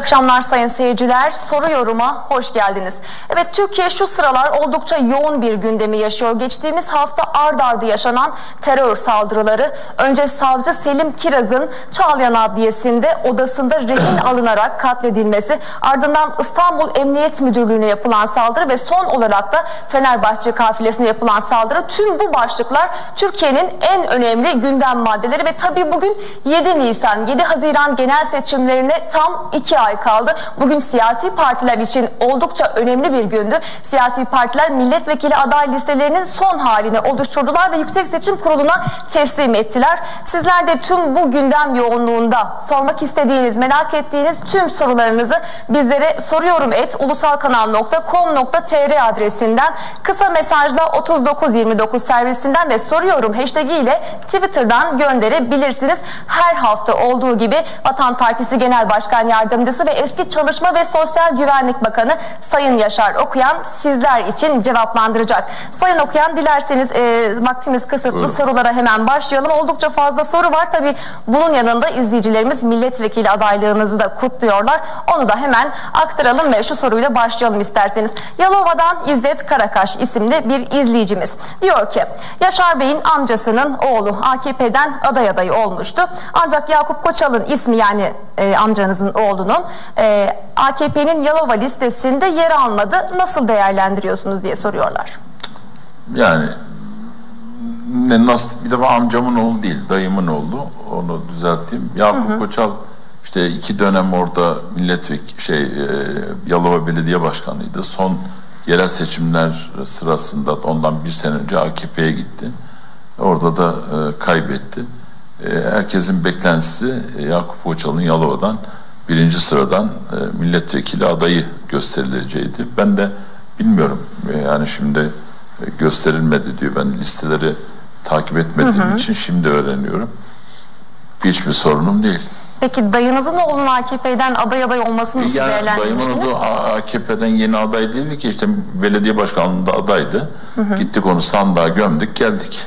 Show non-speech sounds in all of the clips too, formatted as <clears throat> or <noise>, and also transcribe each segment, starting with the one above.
akşamlar sayın seyirciler. Soru yoruma hoş geldiniz. Evet Türkiye şu sıralar oldukça yoğun bir gündemi yaşıyor. Geçtiğimiz hafta ard ardı yaşanan terör saldırıları. Önce savcı Selim Kiraz'ın Çağlayan Adliyesi'nde odasında rehin alınarak katledilmesi. Ardından İstanbul Emniyet Müdürlüğü'ne yapılan saldırı ve son olarak da Fenerbahçe kafilesine yapılan saldırı. Tüm bu başlıklar Türkiye'nin en önemli gündem maddeleri ve tabii bugün 7 Nisan 7 Haziran genel seçimlerine tam iki ay kaldı. Bugün siyasi partiler için oldukça önemli bir gündü. Siyasi partiler milletvekili aday listelerinin son halini oluşturdular ve Yüksek Seçim Kurulu'na teslim ettiler. Sizler de tüm bu gündem yoğunluğunda sormak istediğiniz, merak ettiğiniz tüm sorularınızı bizlere soruyorum et ulusalkanal.com.tr adresinden kısa mesajla 3929 servisinden ve soruyorum hashtag ile Twitter'dan gönderebilirsiniz. Her hafta olduğu gibi Vatan Partisi Genel Başkan Yardımcısı ve eski Çalışma ve Sosyal Güvenlik Bakanı Sayın Yaşar Okuyan sizler için cevaplandıracak. Sayın Okuyan dilerseniz e, vaktimiz kısıtlı Buyurun. sorulara hemen başlayalım. Oldukça fazla soru var. Tabii bunun yanında izleyicilerimiz milletvekili adaylığınızı da kutluyorlar. Onu da hemen aktaralım ve şu soruyla başlayalım isterseniz. Yalova'dan İzzet Karakaş isimli bir izleyicimiz. Diyor ki Yaşar Bey'in amcasının oğlu AKP'den aday adayı olmuştu. Ancak Yakup Koçal'ın ismi yani e, amcanızın oğlunun e, AKP'nin Yalova listesinde yer almadı. Nasıl değerlendiriyorsunuz diye soruyorlar. Yani ne nasıl bir defa amcamın oğlu değil dayımın oğlu onu düzelteyim. Yakup Koçal işte iki dönem orada milletvekili şey e, Yalova Belediye Başkanıydı. Son yerel seçimler sırasında ondan bir sene önce AKP'ye gitti. Orada da e, kaybetti. E, herkesin beklentisi e, Yakup Koçal'ın Yalova'dan birinci sıradan e, milletvekili adayı gösterileceğiydi. Ben de bilmiyorum e, yani şimdi e, gösterilmedi diyor. Ben listeleri takip etmediğim için şimdi öğreniyorum. Hiçbir sorunum değil. Peki dayınızın oğlunun AKP'den aday aday olmasını nasıl Yani dayımın değerlendirmiştiniz? AKP'den yeni aday değildi ki işte belediye başkanlığında adaydı. Gittik onu sandığa gömdük geldik.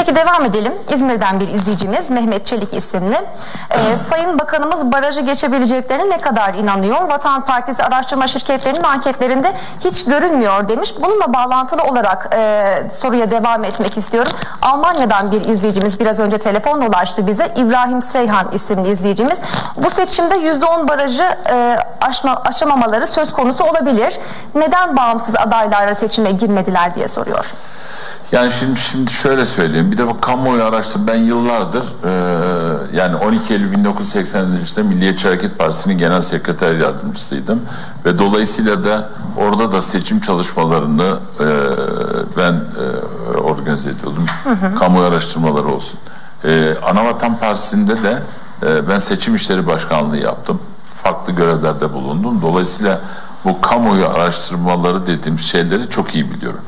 Peki devam edelim. İzmir'den bir izleyicimiz Mehmet Çelik isimli. Ee, <clears throat> Sayın Bakanımız barajı geçebileceklerine ne kadar inanıyor? Vatan Partisi araştırma şirketlerinin anketlerinde hiç görünmüyor demiş. Bununla bağlantılı olarak e, soruya devam etmek istiyorum. Almanya'dan bir izleyicimiz biraz önce telefonla ulaştı bize. İbrahim Seyhan isimli izleyicimiz. Bu seçimde %10 barajı e, aşma, aşamamaları söz konusu olabilir. Neden bağımsız adaylarla seçime girmediler diye soruyor. Yani şimdi şimdi şöyle söyleyeyim. Bir de bu kamuoyu araştır. Ben yıllardır e, yani 12 Eylül 1983'te Milliyetçi Hareket Partisi'nin genel sekreter yardımcısıydım ve dolayısıyla da orada da seçim çalışmalarını e, ben e, organize ediyordum. Kamuoyu araştırmaları olsun. E, Anavatan Partisi'nde de e, ben seçim işleri başkanlığı yaptım. Farklı görevlerde bulundum. Dolayısıyla bu kamuoyu araştırmaları dediğim şeyleri çok iyi biliyorum.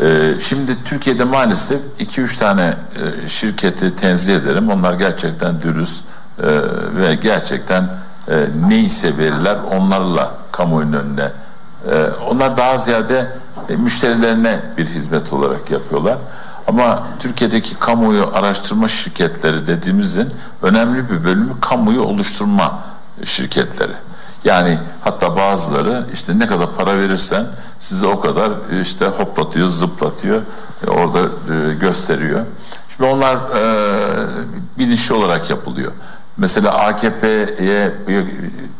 Ee, şimdi Türkiye'de maalesef 2-3 tane e, şirketi tenzih ederim. Onlar gerçekten dürüst e, ve gerçekten e, neyse verirler onlarla kamuoyunun önüne. Onlar daha ziyade müşterilerine bir hizmet olarak yapıyorlar. Ama Türkiye'deki kamuoyu araştırma şirketleri dediğimizin önemli bir bölümü kamuoyu oluşturma şirketleri. Yani hatta bazıları işte ne kadar para verirsen size o kadar işte hoplatıyor, zıplatıyor, e, orada e, gösteriyor. Şimdi onlar e, bilinçli olarak yapılıyor. Mesela AKP'ye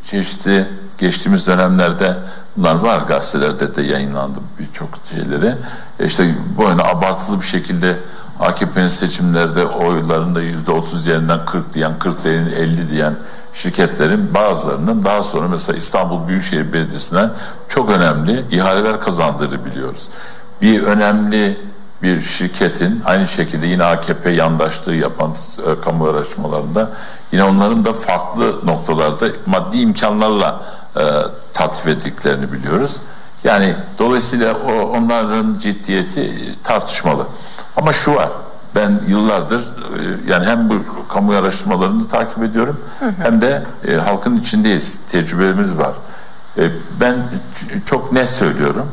çeşitli geçtiğimiz dönemlerde bunlar var gazetelerde de yayınlandı birçok şeyleri. İşte böyle abartılı bir şekilde AKP'nin seçimlerde oylarında yüzde otuz yerinden 40 diyen, 40 diyen, 50 diyen şirketlerin bazılarının daha sonra mesela İstanbul Büyükşehir Belediyesi'ne çok önemli ihaleler kazandığını biliyoruz. Bir önemli bir şirketin aynı şekilde yine AKP yandaşlığı yapan e, kamu araştırmalarında yine onların da farklı noktalarda maddi imkanlarla e, tatbik ettiklerini biliyoruz. Yani dolayısıyla o onların ciddiyeti tartışmalı. Ama şu var. Ben yıllardır e, yani hem bu kamu araştırmalarını takip ediyorum hem de e, halkın içindeyiz. Tecrübemiz var. E, ben çok net söylüyorum.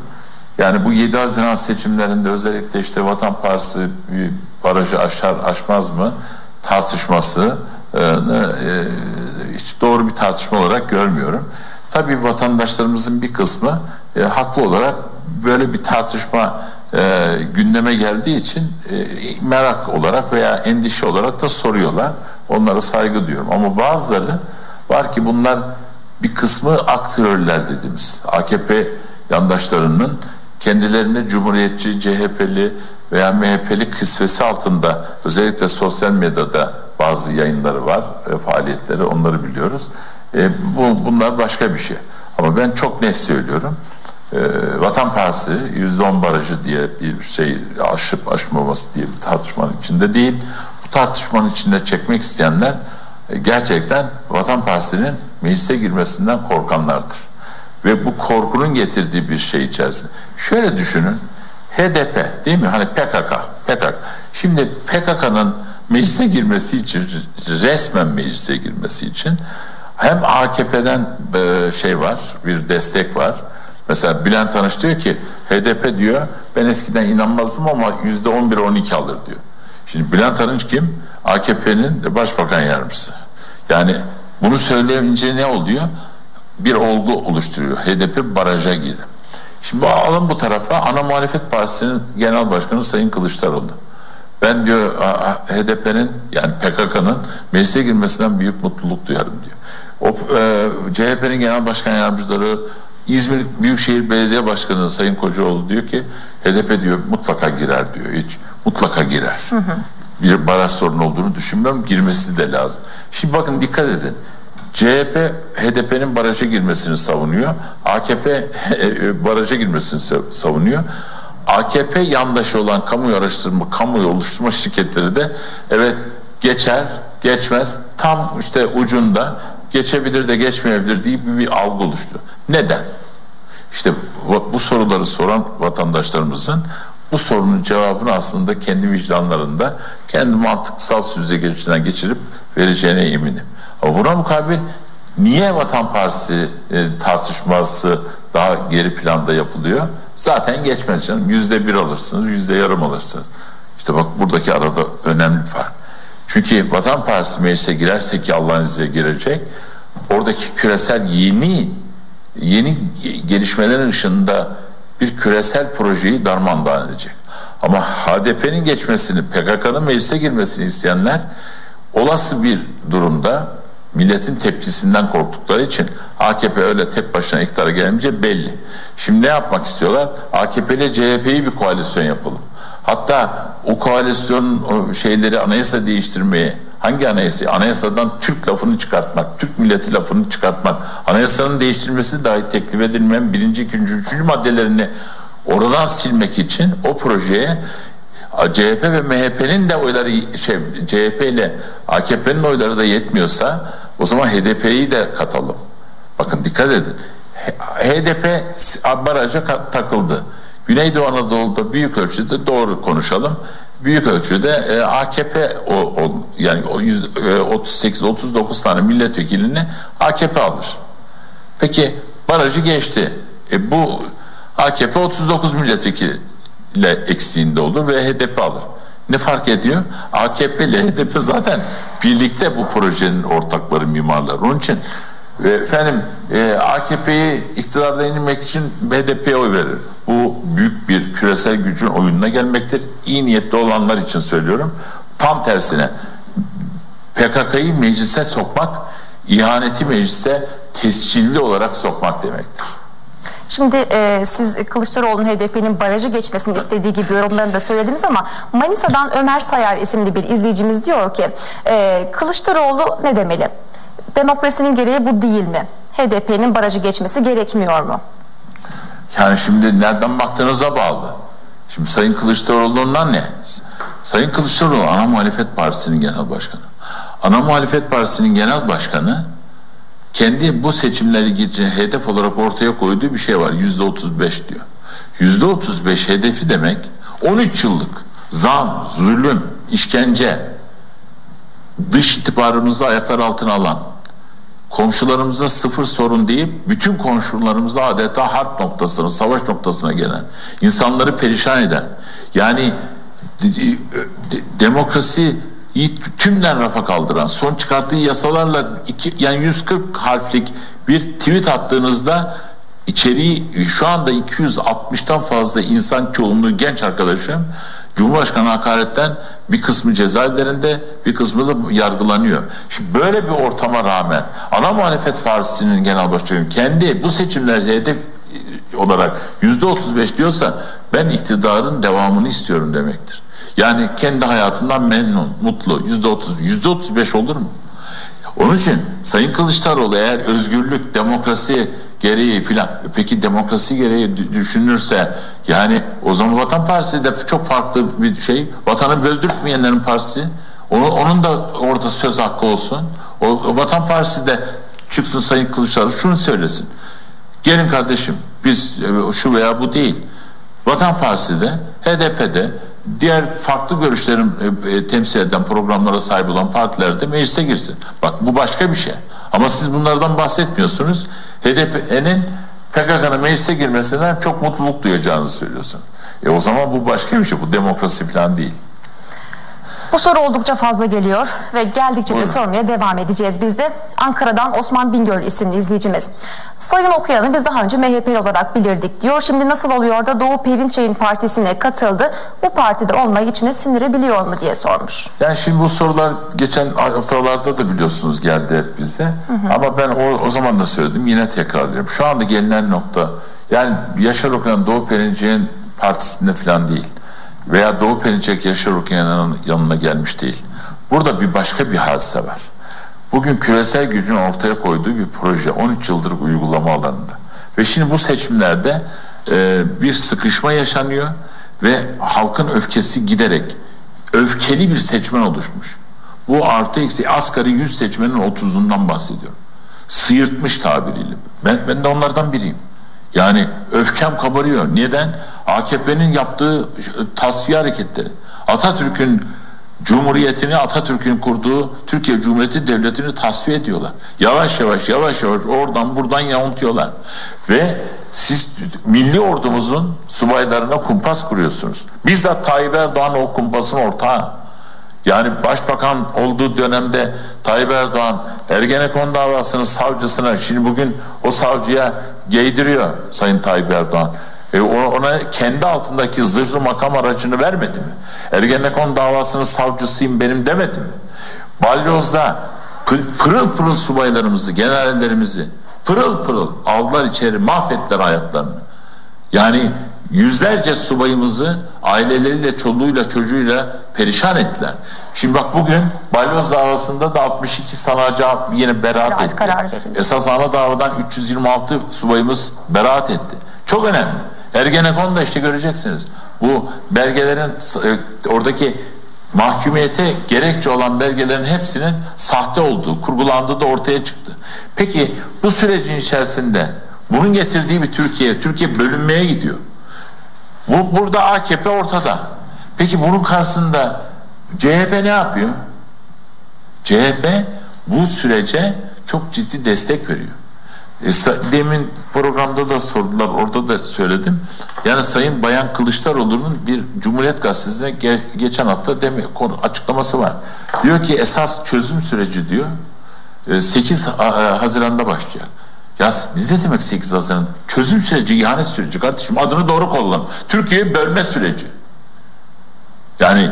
Yani bu 7 Haziran seçimlerinde özellikle işte Vatan Partisi bir barajı aşar aşmaz mı tartışması e, e, hiç doğru bir tartışma olarak görmüyorum. Tabii vatandaşlarımızın bir kısmı e, haklı olarak böyle bir tartışma e, gündeme geldiği için e, merak olarak veya endişe olarak da soruyorlar. Onlara saygı duyuyorum. Ama bazıları var ki bunlar bir kısmı aktörler dediğimiz AKP yandaşlarının kendilerine Cumhuriyetçi, CHP'li veya MHP'li kısvesi altında özellikle sosyal medyada bazı yayınları var, e, faaliyetleri onları biliyoruz. E, bu, bunlar başka bir şey. Ama ben çok net söylüyorum. E, Vatan Partisi %10 barajı diye bir şey aşıp aşmaması diye bir tartışmanın içinde değil. Bu tartışmanın içinde çekmek isteyenler e, gerçekten Vatan Partisi'nin meclise girmesinden korkanlardır. Ve bu korkunun getirdiği bir şey içerisinde. Şöyle düşünün. HDP değil mi? Hani PKK. PKK. Şimdi PKK'nın meclise girmesi için resmen meclise girmesi için hem AKP'den e, şey var, bir destek var. Mesela Bülent Tanış diyor ki HDP diyor ben eskiden inanmazdım ama yüzde 11-12 alır diyor. Şimdi Bülent Arınç kim? AKP'nin başbakan yardımcısı. Yani bunu söyleyince ne oluyor? Bir olgu oluşturuyor. HDP baraja girdi. Şimdi alın bu tarafa ana muhalefet partisinin genel başkanı Sayın Kılıçdaroğlu. Ben diyor HDP'nin yani PKK'nın meclise girmesinden büyük mutluluk duyarım diyor. O e, CHP'nin genel başkan yardımcıları İzmir Büyükşehir Belediye Başkanı Sayın Kocaoğlu diyor ki HDP diyor mutlaka girer diyor. Hiç mutlaka girer. Hı hı. Bir baraj sorunu olduğunu düşünmüyorum. Girmesi de lazım. Şimdi bakın dikkat edin. CHP HDP'nin baraja girmesini savunuyor. AKP <laughs> baraja girmesini savunuyor. AKP yandaşı olan kamu araştırma, kamu oluşturma şirketleri de evet geçer, geçmez tam işte ucunda geçebilir de geçmeyebilir diye bir, bir algı oluştu. Neden? İşte bu soruları soran vatandaşlarımızın bu sorunun cevabını aslında kendi vicdanlarında kendi mantıksal süzgecinden geçirip vereceğine eminim. Ama buna mukabil niye Vatan Partisi e, tartışması daha geri planda yapılıyor? Zaten geçmez canım. Yüzde bir alırsınız, yüzde yarım alırsınız. İşte bak buradaki arada önemli fark. Çünkü Vatan Partisi meclise girerse ki Allah'ın izniyle girecek, oradaki küresel yeni yeni gelişmelerin ışığında bir küresel projeyi darmadağın edecek. Ama HDP'nin geçmesini, PKK'nın meclise girmesini isteyenler olası bir durumda milletin tepkisinden korktukları için AKP öyle tek başına iktidara gelince belli. Şimdi ne yapmak istiyorlar? AKP ile CHP'yi bir koalisyon yapalım. Hatta o koalisyon o şeyleri anayasa değiştirmeye hangi anayasa? Anayasadan Türk lafını çıkartmak, Türk milleti lafını çıkartmak, anayasanın değiştirilmesi dahi teklif edilmeyen birinci, ikinci, üçüncü maddelerini oradan silmek için o projeye CHP ve MHP'nin de oyları şey CHP ile AKP'nin oyları da yetmiyorsa o zaman HDP'yi de katalım. Bakın dikkat edin. HDP baraja takıldı. Güneydoğu Anadolu'da büyük ölçüde doğru konuşalım. Büyük ölçüde e, AKP o, o yani o 38 39 e, tane milletvekilini AKP alır. Peki barajı geçti. E, bu AKP 39 milletvekili ile eksiğinde olur ve HDP alır. Ne fark ediyor? AKP ile HDP zaten birlikte bu projenin ortakları mimarlar. Onun için e, efendim e, AKP'yi iktidarda indirmek için HDP'ye oy verir. Bu büyük bir küresel gücün oyununa gelmektir. İyi niyetli olanlar için söylüyorum. Tam tersine PKK'yı meclise sokmak, ihaneti meclise tescilli olarak sokmak demektir. Şimdi e, siz Kılıçdaroğlu'nun HDP'nin barajı geçmesini istediği gibi yorumlarını da söylediniz ama Manisa'dan Ömer Sayar isimli bir izleyicimiz diyor ki e, Kılıçdaroğlu ne demeli? Demokrasinin gereği bu değil mi? HDP'nin barajı geçmesi gerekmiyor mu? Yani şimdi nereden baktığınıza bağlı. Şimdi Sayın Kılıçdaroğlu'ndan ne? Sayın Kılıçdaroğlu ana muhalefet partisinin genel başkanı. Ana muhalefet partisinin genel başkanı kendi bu seçimleri için hedef olarak ortaya koyduğu bir şey var. Yüzde otuz beş diyor. Yüzde otuz beş hedefi demek 13 yıllık zam, zulüm, işkence, dış itibarımızı ayaklar altına alan, komşularımıza sıfır sorun deyip bütün komşularımızda adeta harp noktasına, savaş noktasına gelen, insanları perişan eden, yani demokrasi tümden rafa kaldıran, son çıkarttığı yasalarla iki, yani 140 harflik bir tweet attığınızda içeriği şu anda 260'tan fazla insan çoğunluğu genç arkadaşım Cumhurbaşkanı hakaretten bir kısmı cezaevlerinde bir kısmı da yargılanıyor. Şimdi böyle bir ortama rağmen ana muhalefet partisinin genel başkanı kendi bu seçimlerde hedef olarak yüzde 35 diyorsa ben iktidarın devamını istiyorum demektir. Yani kendi hayatından memnun, mutlu. Yüzde 30, yüzde 35 olur mu? Onun için Sayın Kılıçdaroğlu eğer özgürlük, demokrasi gereği filan peki demokrasi gereği düşünürse yani o zaman Vatan Partisi de çok farklı bir şey. Vatanı böldürtmeyenlerin partisi. Onun, onun da orada söz hakkı olsun. O, o Vatan Partisi de çıksın Sayın Kılıçdaroğlu şunu söylesin. Gelin kardeşim biz e, şu veya bu değil. Vatan Partisi de HDP'de diğer farklı görüşlerin e, e, temsil eden programlara sahip olan partiler de meclise girsin. Bak bu başka bir şey. Ama siz bunlardan bahsetmiyorsunuz. HDP'nin PKK'nın meclise girmesinden çok mutluluk duyacağınızı söylüyorsun. E o zaman bu başka bir şey. Bu demokrasi falan değil. Bu soru oldukça fazla geliyor ve geldikçe de sormaya devam edeceğiz biz de. Ankara'dan Osman Bingöl isimli izleyicimiz. Sayın okuyanı biz daha önce MHP'li olarak bilirdik diyor. Şimdi nasıl oluyor da Doğu Perinçek'in partisine katıldı? Bu partide olmayı içine sindirebiliyor mu diye sormuş. Yani şimdi bu sorular geçen haftalarda da biliyorsunuz geldi hep bize. Ama ben o, o zaman da söyledim yine tekrarlıyorum. Şu anda gelinen nokta yani Yaşar Okuyan Doğu Perinçek'in partisinde falan değil. Veya Doğu Perinçek Yaşar Okuyan'ın yanına gelmiş değil. Burada bir başka bir hadise var. Bugün küresel gücün ortaya koyduğu bir proje 13 yıldır uygulama alanında. Ve şimdi bu seçimlerde e, bir sıkışma yaşanıyor ve halkın öfkesi giderek öfkeli bir seçmen oluşmuş. Bu artı eksi asgari 100 seçmenin 30'undan bahsediyorum. Sıyırtmış tabiriyle. Ben, ben de onlardan biriyim. Yani öfkem kabarıyor. Neden? AKP'nin yaptığı tasfiye hareketleri. Atatürk'ün Cumhuriyetini Atatürk'ün kurduğu Türkiye Cumhuriyeti Devleti'ni tasfiye ediyorlar. Yavaş yavaş yavaş yavaş oradan buradan yamultuyorlar. Ve siz milli ordumuzun subaylarına kumpas kuruyorsunuz. Bizzat Tayyip Erdoğan o kumpasın ortağı. Yani başbakan olduğu dönemde Tayyip Erdoğan Ergenekon davasının savcısına şimdi bugün o savcıya giydiriyor Sayın Tayyip Erdoğan. E ona kendi altındaki zırhlı makam aracını vermedi mi? Ergenekon davasının savcısıyım benim demedi mi? Balyoz'da pırıl pırıl subaylarımızı, generallerimizi pırıl pırıl aldılar içeri mahvettiler hayatlarını. Yani yüzlerce subayımızı aileleriyle, çoluğuyla, çocuğuyla perişan ettiler. Şimdi bak bugün Balyoz davasında da 62 sanacı yine beraat, Beraat etti. verildi. Esas ana davadan 326 subayımız beraat etti. Çok önemli. Ergenekon'da işte göreceksiniz. Bu belgelerin e, oradaki mahkumiyete gerekçe olan belgelerin hepsinin sahte olduğu, kurgulandığı da ortaya çıktı. Peki bu sürecin içerisinde bunun getirdiği bir Türkiye, Türkiye bölünmeye gidiyor. Bu burada AKP ortada. Peki bunun karşısında CHP ne yapıyor? CHP bu sürece çok ciddi destek veriyor. E, demin programda da sordular, orada da söyledim. Yani Sayın Bayan Kılıçdaroğlu'nun bir Cumhuriyet Gazetesi'ne ge geçen hafta demi, konu, açıklaması var. Diyor ki esas çözüm süreci diyor 8 Haziran'da başlayacak. Ya ne demek 8 Haziran? Çözüm süreci, ihanet süreci kardeşim. Adını doğru kullan. Türkiye'yi bölme süreci. Yani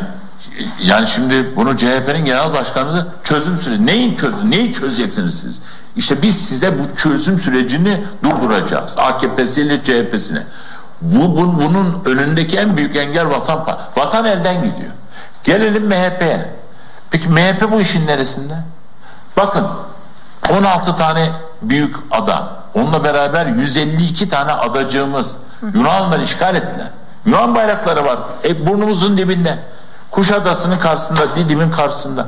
yani şimdi bunu CHP'nin genel başkanı da çözüm süreci. Neyin çözüm? Neyi çözeceksiniz siz? İşte biz size bu çözüm sürecini durduracağız. AKP'siyle CHP'sine. Bu, bu, bunun önündeki en büyük engel vatan Vatan elden gidiyor. Gelelim MHP'ye. Peki MHP bu işin neresinde? Bakın 16 tane büyük ada. Onunla beraber 152 tane adacığımız Yunanlılar işgal ettiler. Yunan bayrakları var. E, burnumuzun dibinde. Kuşadası'nın karşısında, Didim'in karşısında.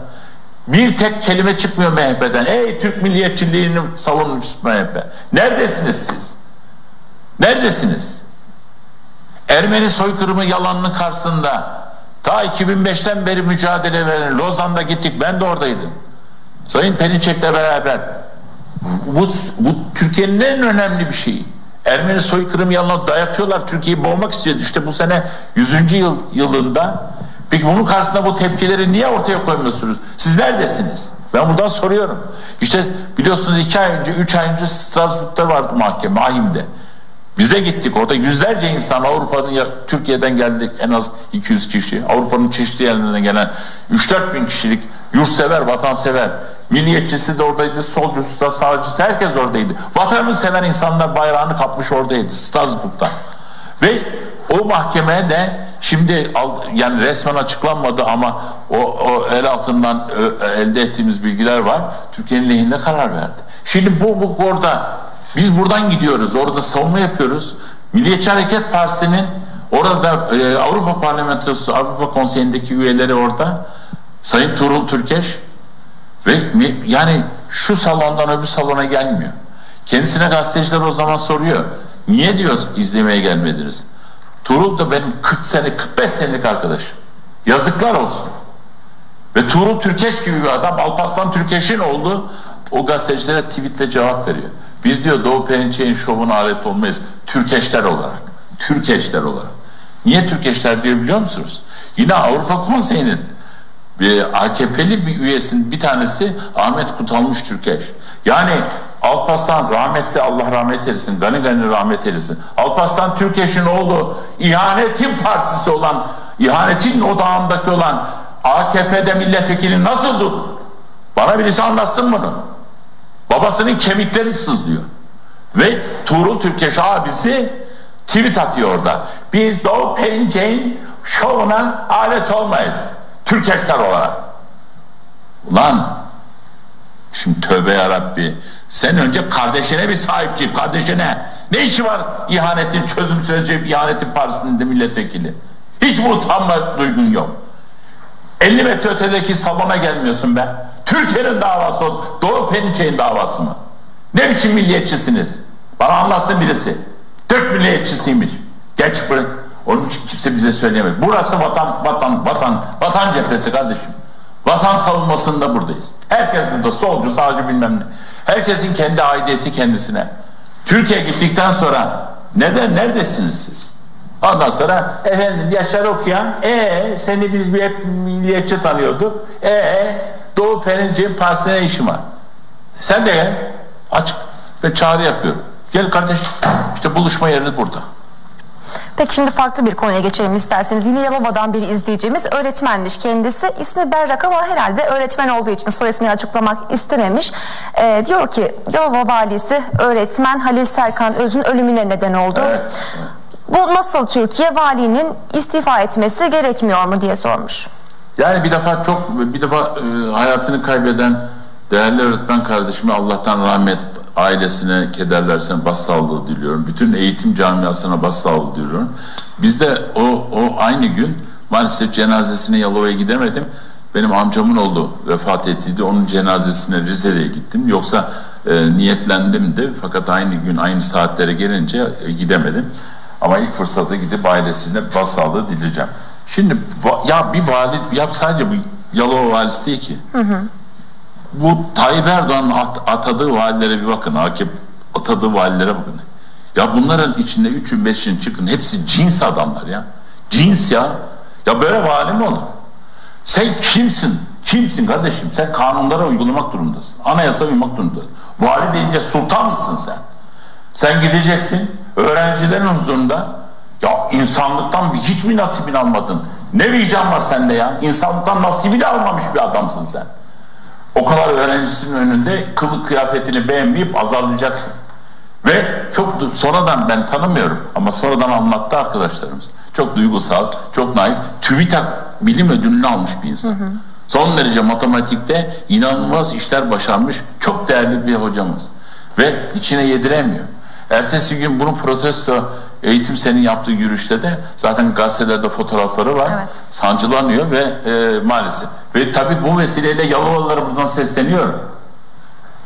Bir tek kelime çıkmıyor MHP'den. Ey Türk milliyetçiliğinin savunucusu MHP. Neredesiniz siz? Neredesiniz? Ermeni soykırımı yalanının karşısında ta 2005'ten beri mücadele veren Lozan'da gittik. Ben de oradaydım. Sayın Perinçek'le beraber bu, bu Türkiye'nin en önemli bir şeyi. Ermeni soykırım yalanına dayatıyorlar. Türkiye'yi boğmak istiyordu. İşte bu sene 100. yıl yılında Peki bunun karşısında bu tepkileri niye ortaya koymuyorsunuz? Siz neredesiniz? Ben buradan soruyorum. İşte biliyorsunuz iki ay önce, üç ay önce Strasbourg'da vardı mahkeme, Ahim'de. Bize gittik orada yüzlerce insan Avrupa'nın Türkiye'den geldik en az 200 kişi. Avrupa'nın çeşitli yerlerinden gelen 3-4 bin kişilik yurtsever, vatansever. Milliyetçisi de oradaydı, solcusu da, sağcısı herkes oradaydı. Vatanını seven insanlar bayrağını kapmış oradaydı Strasbourg'da. Ve o mahkemeye de şimdi yani resmen açıklanmadı ama o, o el altından elde ettiğimiz bilgiler var. Türkiye'nin lehinde karar verdi. Şimdi bu, bu orada biz buradan gidiyoruz. Orada savunma yapıyoruz. Milliyetçi Hareket Partisi'nin orada da e, Avrupa Parlamentosu, Avrupa Konseyi'ndeki üyeleri orada. Sayın Tuğrul Türkeş ve yani şu salondan öbür salona gelmiyor. Kendisine gazeteciler o zaman soruyor. Niye diyor izlemeye gelmediniz? Tuğrul da benim 40 sene 45 senelik arkadaşım. Yazıklar olsun. Ve Tuğrul Türkeş gibi bir adam Alparslan Türkeş'in olduğu o gazetecilere tweetle cevap veriyor. Biz diyor Doğu Perinçek'in şovuna alet olmayız. Türkeşler olarak. Türkeşler olarak. Niye Türkeşler diyor biliyor musunuz? Yine Avrupa Konseyi'nin AKP'li bir üyesin bir tanesi Ahmet Kutalmış Türkeş. Yani Alparslan rahmetli Allah rahmet eylesin. Gani Gani rahmet eylesin. Alparslan Türkeş'in oğlu ihanetin partisi olan ihanetin odağındaki olan AKP'de milletvekili nasıl durur? Bana birisi anlatsın bunu. Babasının kemikleri sızlıyor. Ve Tuğrul Türkeş abisi tweet atıyor orada. Biz Doğu Perinçek'in şovuna alet olmayız. Türkeşler olarak. Ulan şimdi tövbe yarabbi sen önce kardeşine bir sahip çık kardeşine. Ne işi var ihanetin çözüm süreci ihanetin partisinin de milletvekili. Hiç mi utanma duygun yok. 50 metre ötedeki salona gelmiyorsun be. Türkiye'nin davası. Doğu Perinçek'in davası mı? Ne biçim milliyetçisiniz? Bana anlatsın birisi. Türk milliyetçisiymiş. Geç buraya. Onun için kimse bize söyleyemez. Burası vatan, vatan, vatan, vatan cephesi kardeşim. Vatan savunmasında buradayız. Herkes burada. Solcu, sağcı bilmem ne. Herkesin kendi aidiyeti kendisine. Türkiye gittikten sonra neden, neredesiniz siz? Ondan sonra efendim Yaşar Okuyan ee seni biz bir hep milliyetçi tanıyorduk. ee Doğu Perinçek'in partisine ne işin var? Sen de gel. Açık ve çağrı yapıyorum. Gel kardeş işte buluşma yeri burada. Peki şimdi farklı bir konuya geçelim isterseniz. Yine Yalova'dan bir izleyicimiz öğretmenmiş kendisi. İsmi Berrak ama herhalde öğretmen olduğu için soy ismini açıklamak istememiş. Ee, diyor ki Yalova valisi öğretmen Halil Serkan Öz'ün ölümüne neden oldu. Evet. Bu nasıl Türkiye valinin istifa etmesi gerekmiyor mu diye sormuş. Yani bir defa çok bir defa e, hayatını kaybeden değerli öğretmen kardeşime Allah'tan rahmet ailesine kederlersen başsağlığı diliyorum. Bütün eğitim camiasına başsağlığı diliyorum. Biz de o, o aynı gün maalesef cenazesine Yalova'ya gidemedim. Benim amcamın oğlu vefat ettiydi. Onun cenazesine Rize'ye gittim. Yoksa e, niyetlendim de fakat aynı gün aynı saatlere gelince e, gidemedim. Ama ilk fırsatta gidip ailesine başsağlığı dileyeceğim. Şimdi ya bir vali ya sadece bu Yalova valisi değil ki. Bu Tayyip Erdoğan'ın at- atadığı valilere bir bakın. AKP atadığı valilere bakın. Ya bunların içinde üçün beşin çıkın. Hepsi cins adamlar ya. Cins ya. Ya böyle vali mi olur? Sen kimsin? Kimsin kardeşim? Sen kanunlara uygulamak durumundasın. Anayasa uymak durumundasın. Vali deyince sultan mısın sen? Sen gideceksin öğrencilerin huzurunda ya insanlıktan hiç mi nasibini almadın? Ne vicdan var sende ya? İnsanlıktan nasibini almamış bir adamsın sen. O kadar öğrencisinin önünde kılık kıyafetini beğenmeyip azarlayacaksın. Ve çok sonradan ben tanımıyorum ama sonradan anlattı arkadaşlarımız. Çok duygusal, çok naif. TÜBİTAK bilim ödülünü almış bir insan. Son derece matematikte inanılmaz işler başarmış çok değerli bir hocamız. Ve içine yediremiyor. Ertesi gün bunu protesto eğitim senin yaptığı yürüyüşte de zaten gazetelerde fotoğrafları var. Evet. Sancılanıyor ve e, maalesef. Ve tabii bu vesileyle Yalovalılara buradan sesleniyorum.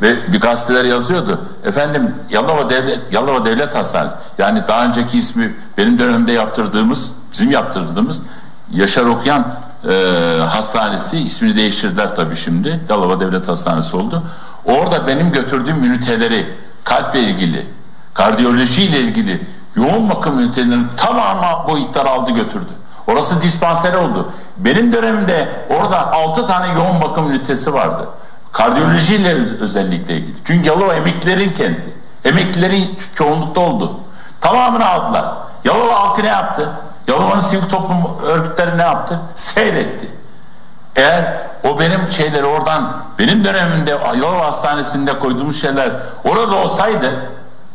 Ve bir gazeteler yazıyordu. Efendim Yalova Devlet Yalova Devlet Hastanesi. Yani daha önceki ismi benim dönemde yaptırdığımız, bizim yaptırdığımız Yaşar Okuyan e, Hastanesi ismini değiştirdiler tabii şimdi. Yalova Devlet Hastanesi oldu. Orada benim götürdüğüm üniteleri kalple ilgili, kardiyoloji ile ilgili yoğun bakım ünitelerinin tamamı bu ihtar aldı götürdü. Orası dispanser oldu. Benim dönemimde orada 6 tane yoğun bakım ünitesi vardı. Kardiyolojiyle özellikle ilgili. Çünkü Yalova emeklilerin kenti. Emeklilerin çoğunlukta oldu. Tamamını aldılar. Yalova halkı ne yaptı? Yalova'nın sivil toplum örgütleri ne yaptı? Seyretti. Eğer o benim şeyleri oradan benim dönemimde Yalova Hastanesi'nde koyduğumuz şeyler orada olsaydı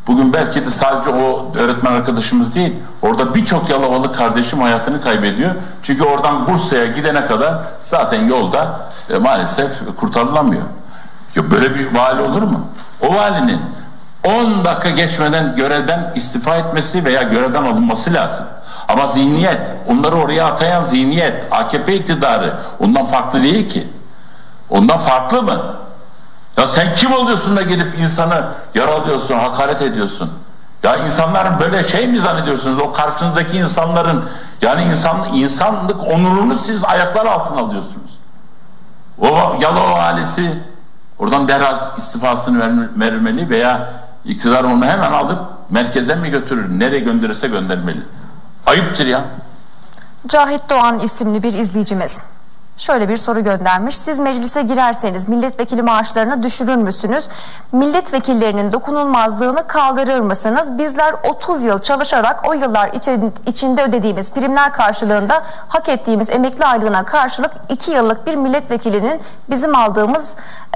bugün belki de sadece o öğretmen arkadaşımız değil orada birçok Yalovalı kardeşim hayatını kaybediyor. Çünkü oradan Bursa'ya gidene kadar zaten yolda e, maalesef kurtarılamıyor. Ya böyle bir vali olur mu? O valinin 10 dakika geçmeden görevden istifa etmesi veya görevden alınması lazım. Ama zihniyet, onları oraya atayan zihniyet, AKP iktidarı ondan farklı değil ki. Ondan farklı mı? Ya sen kim oluyorsun da gelip insanı yaralıyorsun, hakaret ediyorsun? Ya insanların böyle şey mi zannediyorsunuz? O karşınızdaki insanların yani insan insanlık onurunu siz ayaklar altına alıyorsunuz. O Yalova valisi oradan derhal istifasını vermeli veya iktidar onu hemen alıp merkeze mi götürür? Nereye gönderirse göndermeli. Ayıptır ya. Cahit Doğan isimli bir izleyicimiz şöyle bir soru göndermiş. Siz meclise girerseniz milletvekili maaşlarını düşürür müsünüz? Milletvekillerinin dokunulmazlığını kaldırır mısınız? Bizler 30 yıl çalışarak o yıllar içinde ödediğimiz primler karşılığında hak ettiğimiz emekli aylığına karşılık 2 yıllık bir milletvekilinin bizim aldığımız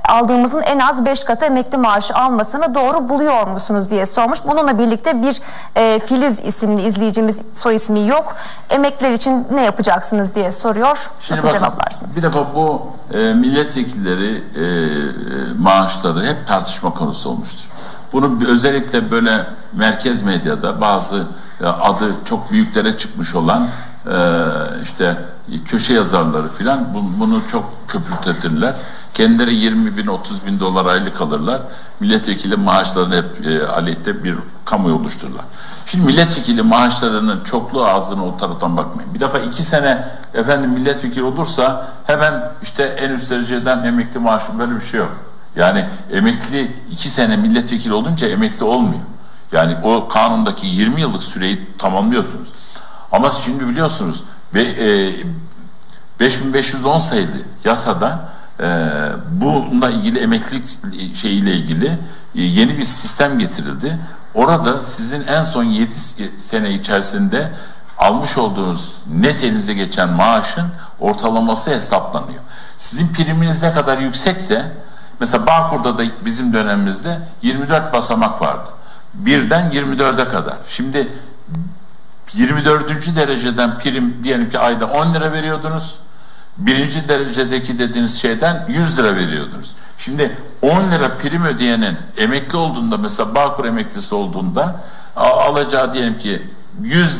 aldığımızın en az 5 katı emekli maaşı almasını doğru buluyor musunuz diye sormuş. Bununla birlikte bir e, Filiz isimli izleyicimiz soy ismi yok. Emekliler için ne yapacaksınız diye soruyor. Şimdi Nasıl bakın, cevaplarsınız? Bir defa bu e, milletvekilleri e, maaşları hep tartışma konusu olmuştur. Bunu özellikle böyle merkez medyada bazı e, adı çok büyüklere çıkmış olan e, işte köşe yazarları filan bunu çok köpürtetirler. Kendileri 20 bin 30 bin dolar aylık alırlar. Milletvekili maaşlarını hep e, aleyhte bir kamu oluştururlar. Şimdi milletvekili maaşlarının çokluğu ağzına o taraftan bakmayın. Bir defa iki sene efendim milletvekili olursa hemen işte en üst dereceden emekli maaşı böyle bir şey yok. Yani emekli iki sene milletvekili olunca emekli olmuyor. Yani o kanundaki 20 yıllık süreyi tamamlıyorsunuz. Ama şimdi biliyorsunuz ve, e, 5510 sayılı yasada e, bununla ilgili emeklilik şeyiyle ilgili e, yeni bir sistem getirildi. Orada sizin en son 7 sene içerisinde almış olduğunuz net elinize geçen maaşın ortalaması hesaplanıyor. Sizin priminiz ne kadar yüksekse mesela Bağkur'da da bizim dönemimizde 24 basamak vardı. Birden 24'e kadar. Şimdi 24. dereceden prim diyelim ki ayda 10 lira veriyordunuz birinci derecedeki dediğiniz şeyden 100 lira veriyordunuz. Şimdi 10 lira prim ödeyenin emekli olduğunda mesela Bağkur emeklisi olduğunda alacağı diyelim ki 100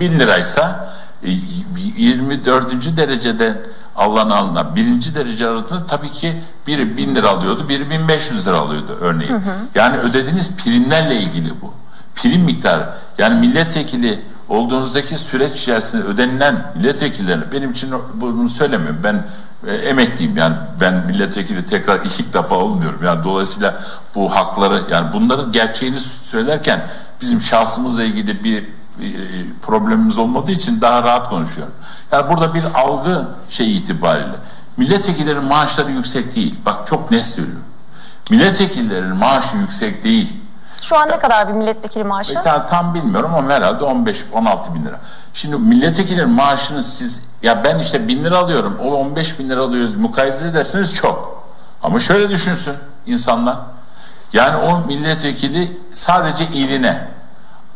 bin liraysa 24. E, derecede alınan alınan birinci derece arasında tabii ki biri bin lira alıyordu, biri 1500 lira alıyordu örneğin. Hı hı. Yani ödediğiniz primlerle ilgili bu. Prim miktarı. Yani milletvekili olduğunuzdaki süreç içerisinde ödenilen milletvekillerine benim için bunu söylemiyorum. Ben e, emekliyim yani ben milletvekili tekrar ilk defa olmuyorum. Yani dolayısıyla bu hakları yani bunların gerçeğini söylerken bizim şahsımızla ilgili bir e, problemimiz olmadığı için daha rahat konuşuyorum. Yani burada bir algı şey itibariyle milletvekillerinin maaşları yüksek değil. Bak çok net söylüyorum. Milletvekillerinin maaşı yüksek değil. Şu an ne kadar bir milletvekili maaşı? E, tam, tam bilmiyorum ama herhalde 15-16 bin lira. Şimdi milletvekilinin maaşını siz ya ben işte bin lira alıyorum o 15 bin lira alıyor mukayese edersiniz çok. Ama şöyle düşünsün insanlar. Yani o milletvekili sadece iline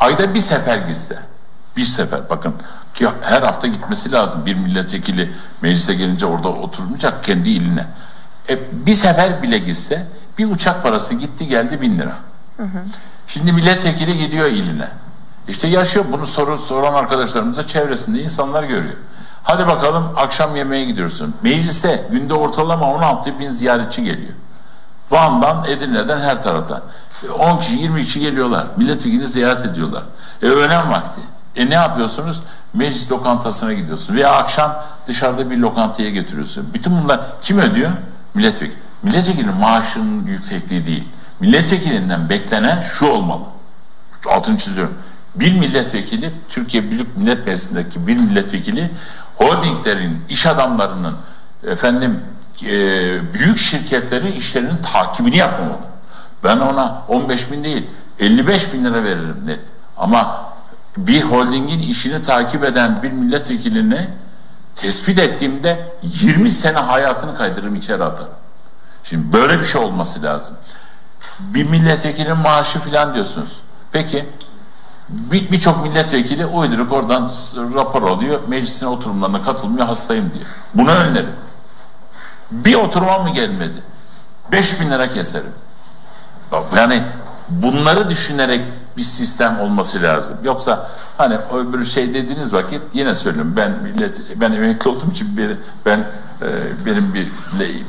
ayda bir sefer gitse bir sefer bakın ki her hafta gitmesi lazım bir milletvekili meclise gelince orada oturmayacak kendi iline. E, bir sefer bile gitse bir uçak parası gitti geldi bin lira. Şimdi milletvekili gidiyor iline. İşte yaşıyor bunu soru soran arkadaşlarımıza çevresinde insanlar görüyor. Hadi bakalım akşam yemeğe gidiyorsun. Meclise günde ortalama 16 bin ziyaretçi geliyor. Van'dan, Edirne'den her taraftan. 10 kişi, 20 kişi geliyorlar. Milletvekilini ziyaret ediyorlar. E öğlen vakti. E ne yapıyorsunuz? Meclis lokantasına gidiyorsun. Veya akşam dışarıda bir lokantaya getiriyorsun. Bütün bunlar kim ödüyor? Milletvekili. Milletvekilinin maaşının yüksekliği değil milletvekilinden beklenen şu olmalı. Altını çiziyorum. bir milletvekili, Türkiye Büyük Millet Meclisi'ndeki bir milletvekili holdinglerin, iş adamlarının, efendim e, büyük şirketlerin işlerinin takibini yapmamalı. Ben ona 15 bin değil 55 bin lira veririm net. Ama bir holdingin işini takip eden bir milletvekilini tespit ettiğimde 20 sene hayatını kaydırırım içeri atarım. Şimdi böyle bir şey olması lazım. Bir milletvekilinin maaşı filan diyorsunuz. Peki bir- birçok milletvekili uyduruk oradan rapor alıyor. Meclisin oturumlarına katılmıyor hastayım diyor. Buna önlerim. Bir oturuma mı gelmedi? 5 bin lira keserim. Yani bunları düşünerek bir sistem olması lazım. Yoksa hani öbür şey dediğiniz vakit yine söylüyorum ben millet ben emekli olduğum için bir, ben e, benim bir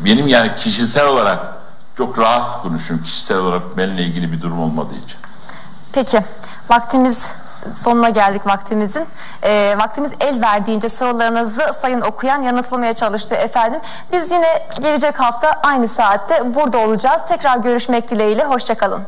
benim yani kişisel olarak çok rahat konuşuyorum kişisel olarak benimle ilgili bir durum olmadığı için. Peki vaktimiz sonuna geldik vaktimizin. Ee, vaktimiz el verdiğince sorularınızı sayın okuyan yanıtlamaya çalıştı efendim. Biz yine gelecek hafta aynı saatte burada olacağız. Tekrar görüşmek dileğiyle. Hoşçakalın.